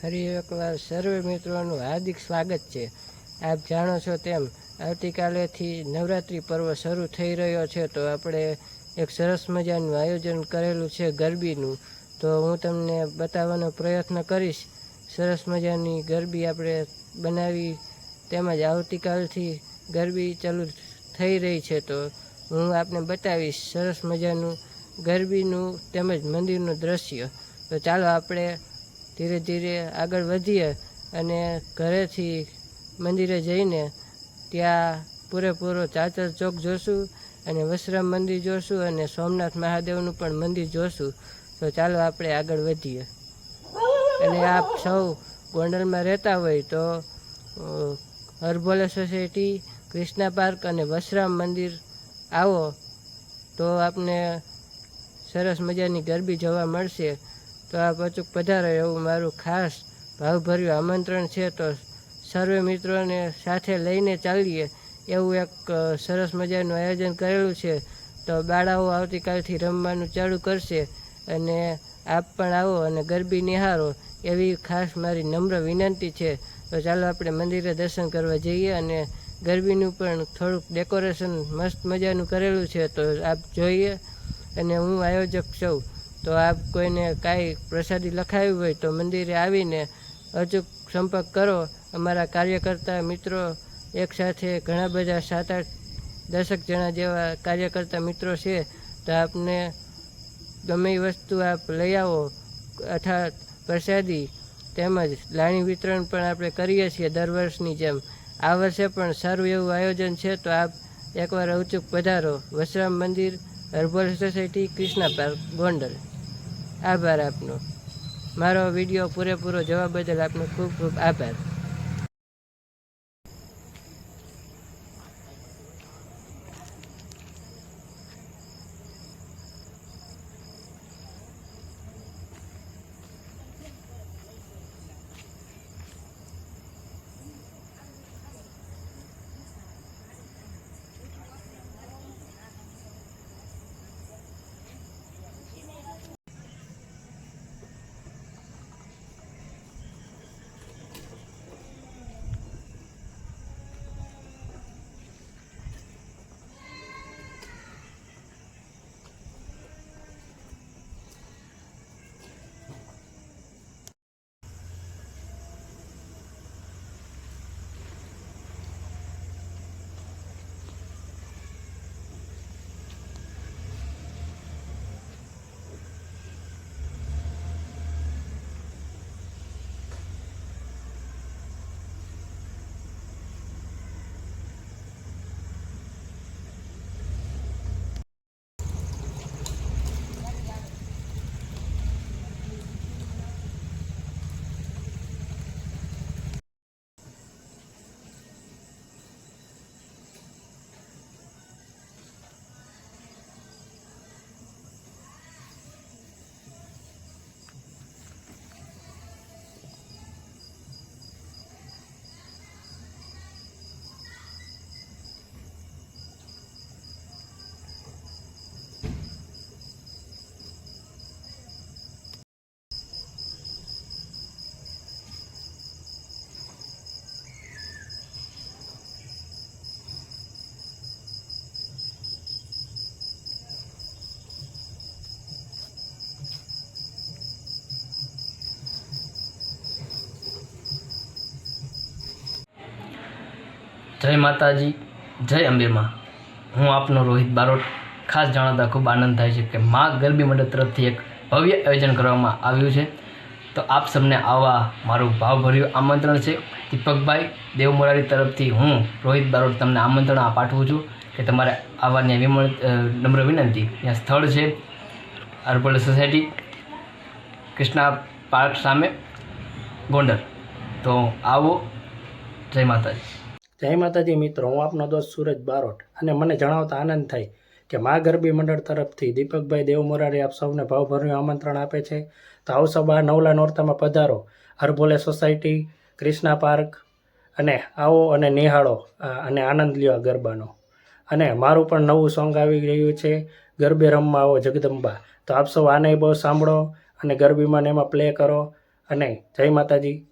ફરી એકવાર સર્વે મિત્રોનું હાર્દિક સ્વાગત છે. આપ જાણો છો તેમ આવતીકાલેથી નવરાત્રિ પર્વ શરૂ થઈ રહ્યો છે તો આપણે એક સરસ મજાનું આયોજન કરેલું છે ગરબીનું. તો હું તમને બતાવવાનો પ્રયત્ન કરીશ. સરસ મજાની ગરબી આપણે બનાવી તેમજ આવતીકાલથી ગરબી ચાલુ થઈ રહી છે તો હું આપને બતાવીશ સરસ મજાનું ગરબીનું તેમજ મંદિરનું દ્રશ્ય. તો ચાલો આપણે ધીરે ધીરે આગળ વધીએ અને ઘરેથી મંદિરે જઈને ત્યાં પૂરેપૂરો ચાચર ચોક જોશું અને વસરામ મંદિર જોશું અને સોમનાથ મહાદેવનું પણ મંદિર જોશું. તો ચાલો આપણે આગળ વધીએ. અને આપ સૌ ગોંડલમાં રહેતા હોય તો હરભોલે સોસાયટી ક્રિષ્ના પાર્ક અને વસરામ મંદિર આવો. તો આપને સરસ મજાની ગરબી જોવા મળશે. તો આપ અચૂક પધારો એવું મારું ખાસ ભાવભર્યું આમંત્રણ છે તો સર્વે મિત્રોને સાથે લઈને ચાલીએ. એવું એક સરસ મજાનું આયોજન કરેલું છે. તો બાળાઓ આવતીકાલથી રમવાનું ચાલુ કરશે અને આપ પણ આવો અને ગરબી નિહારો. એવી ખાસ મારી નમ્ર વિનંતી છે. તો ચાલો આપણે મંદિરે દર્શન કરવા જઈએ અને ગરબીનું પણ થોડુંક ડેકોરેશન મસ્ત મજાનું કરેલું છે. તો આપ જોઈએ અને હું આયોજક છું. તો આપ કોઈને કાંઈ પ્રસાદી લખાવી હોય તો મંદિરે આવીને અચૂક સંપર્ક કરો. અમારા કાર્યકર્તા મિત્રો એકસાથે ઘણા બધા સાત આઠ દસક જણા જેવા કાર્યકર્તા મિત્રો છે. તો આપને ગમે એ વસ્તુ આપ લઈ આવો, અર્થાત પ્રસાદી તેમજ લાણી વિતરણ પણ આપણે કરીએ છીએ દર વર્ષની જેમ. આ વર્ષે પણ સારું એવું આયોજન છે તો આપ એકવાર અવચૂક પધારો. વસરામ મંદિર, herbal society, Krishna park, Gondal. આભાર આપનો. મારો વીડિયો પૂરેપૂરો જોવા બદલ આપનો ખૂબ ખૂબ આભાર. જય માતાજી, જય અંબેમાં. હું આપનો રોહિત બારોટ. ખાસ જણાવતા ખૂબ આનંદ થાય છે કે મા ગરબી મંડળ તરફથી એક ભવ્ય આયોજન કરવામાં આવ્યું છે. તો આપ સમને આવા મારું ભાવભર્યું આમંત્રણ છે. દીપકભાઈ દેવમોરારી તરફથી હું રોહિત બારોટ તમને આમંત્રણ પાઠવું છું કે તમારે આવવાની વિમળ નમ્ર વિનંતી. ત્યાં સ્થળ છે. અર્બલ સોસાયટી, કૃષ્ણા પાર્ક સામે ગોંડલ. તો આવો. જય માતાજી. જય માતાજી મિત્રો, હું આપનો દોસ્ત સુરજ બારોટ અને મને જણાવતા આનંદ થાય કે મા ગરબી મંડળ તરફથી દીપકભાઈ દેવ મોરારી આપ સૌને ભાવભર્યું આમંત્રણ આપે છે. તો આવો સૌ બહાર નવલા નોરતામાં પધારો. હરભોલે સોસાયટી ક્રિષ્ના પાર્ક અને આવો અને નિહાળો આ અને આનંદ લ્યો આ ગરબાનો. અને મારું પણ નવું સોંગ આવી રહ્યું છે, ગરબે રમવા આવો જગદંબા. તો આપ સૌ આને બહુ સાંભળો અને ગરબીમાં ને એમાં પ્લે કરો. અને જય માતાજી.